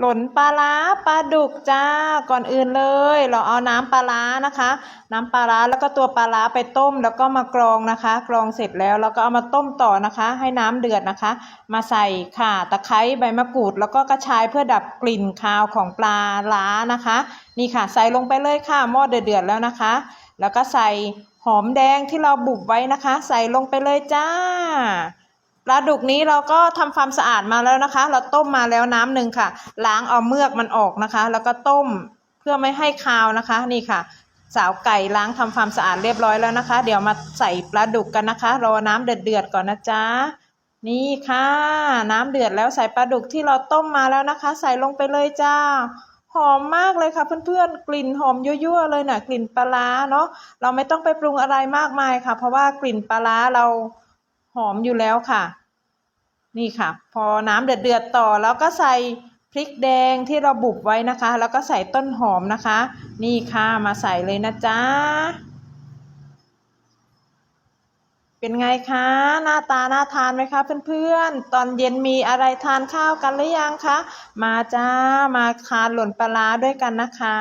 หล่นปลาร้าปลาดุกจ้าก่อนอื่นเลย เราเอาน้ำปลาร้านะคะ น้ำปลาร้าแล้วก็ตัวปลาร้าไปต้มแล้วก็มากรองนะคะ กรองเสร็จแล้วเราก็เอามาต้มต่อนะคะ ให้น้ำเดือดนะคะ มาใส่ข่าตะไคร้ใบมะกรูด แล้วก็กระชายเพื่อดับกลิ่นคาวของปลาร้านะคะ นี่ค่ะ ใส่ลงไปเลยค่ะหม้อเดือดๆแล้วนะคะ แล้วก็ใส่หอมแดงที่เราบุบไว้นะคะ ใส่ลงไปเลยจ้า ปลาดุกนี้เราก็ทำความสะอาดมาแล้วนะคะ เราต้มมาแล้วน้ำหนึ่งค่ะ ล้างเอาเมือกมันออกนะคะ แล้วก็ต้มเพื่อไม่ให้คาวนะคะนี่ค่ะ สาวไก่ล้างทำความสะอาดเรียบร้อยแล้วนะคะ เดี๋ยวมาใส่ปลาดุกกันนะคะ รอน้ำเดือดๆก่อนนะจ๊ะนี่ค่ะ น้ำเดือดแล้วใส่ปลาดุกที่เราต้มมาแล้วนะคะ ใส่ลงไปเลยจ้าหอมมากเลยค่ะเพื่อนๆ กลิ่นหอมยั่วๆเลยนะ่ะกลิ่นปลาร้าเนาะเราไม่ต้องไปปรุงอะไรมากมายค่ะ เพราะว่ากลิ่นปลาร้าเราหอมอยู่แล้วค่ะ นี่ค่ะ พอน้ำเดือดๆต่อแล้วก็ใส่พริกแดงที่เราบุบไว้นะคะ แล้วก็ใส่ต้นหอมนะคะ นี่ค่ะมาใส่เลยนะจ๊ะเป็นไงคะหน้าตาน่าทานไหมคะเพื่อนๆ ตอนเย็นมีอะไรทานข้าวกันหรือยังคะ มาจ้ามาทานหล่นปลาด้วยกันนะคะ